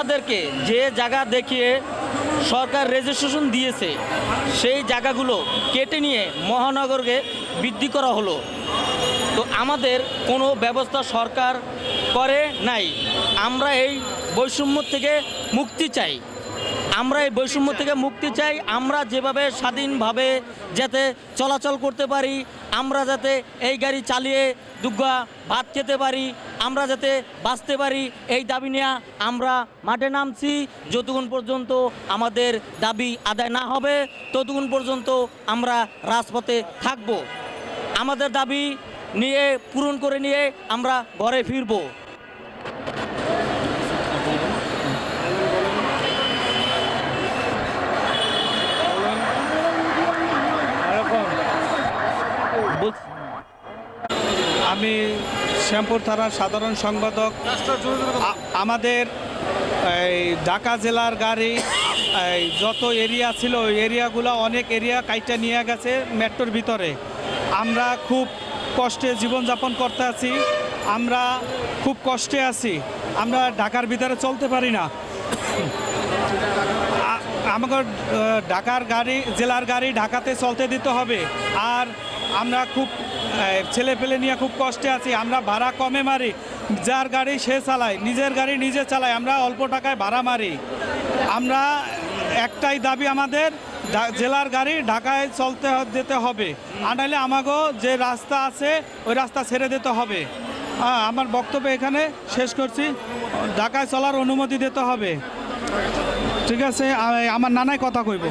আমাদেরকে যে জায়গা দেখিয়ে সরকার রেজিস্ট্রেশন দিয়েছে, সেই জায়গাগুলো কেটে নিয়ে মহানগরকে বৃদ্ধি করা হলো। তো আমাদের কোনো ব্যবস্থা সরকার করে নাই। আমরা এই বৈষম্য থেকে মুক্তি চাই। আমরা এই বৈষম্য থেকে মুক্তি চাই, আমরা যেভাবে স্বাধীনভাবে যাতে চলাচল করতে পারি, আমরা যাতে এই গাড়ি চালিয়ে দুর্গা ভাত খেতে পারি, আমরা যাতে বাঁচতে পারি, এই দাবি নিয়ে আমরা মাঠে নামছি। যতক্ষণ পর্যন্ত আমাদের দাবি আদায় না হবে, ততক্ষণ পর্যন্ত আমরা রাজপথে থাকব। আমাদের দাবি নিয়ে, পূরণ করে নিয়ে আমরা ঘরে ফিরবো। আমি শ্যামপুর থানার সাধারণ সম্পাদক। আমাদের এই ঢাকা জেলার গাড়ি, এই যত এরিয়া ছিল, ওই এরিয়াগুলো অনেক এরিয়া কাইটা নিয়ে গেছে মেট্রোর ভিতরে। আমরা খুব কষ্টে জীবনযাপন করতে আছি, আমরা খুব কষ্টে আছি, আমরা ঢাকার ভিতরে চলতে পারি না। আমাকে ঢাকার গাড়ি, জেলার গাড়ি ঢাকাতে চলতে দিতে হবে। আর আমরা খুব ছেলে পেলে নিয়ে খুব কষ্টে আছি। আমরা ভাড়া কমে মারি। যার গাড়ি সে চালায়, নিজের গাড়ি নিজে চালায়, আমরা অল্প টাকায় ভাড়া মারি। আমরা একটাই দাবি আমাদের জেলার গাড়ি ঢাকায় চলতে দিতে হবে। আর নাহলে আমাকেও যে রাস্তা আছে, ওই রাস্তা ছেড়ে দিতে হবে। হ্যাঁ আমার বক্তব্য এখানে শেষ করছি। ঢাকায় চলার অনুমতি দিতে হবে। ঠিক আছে আমার নানায় কথা কইব।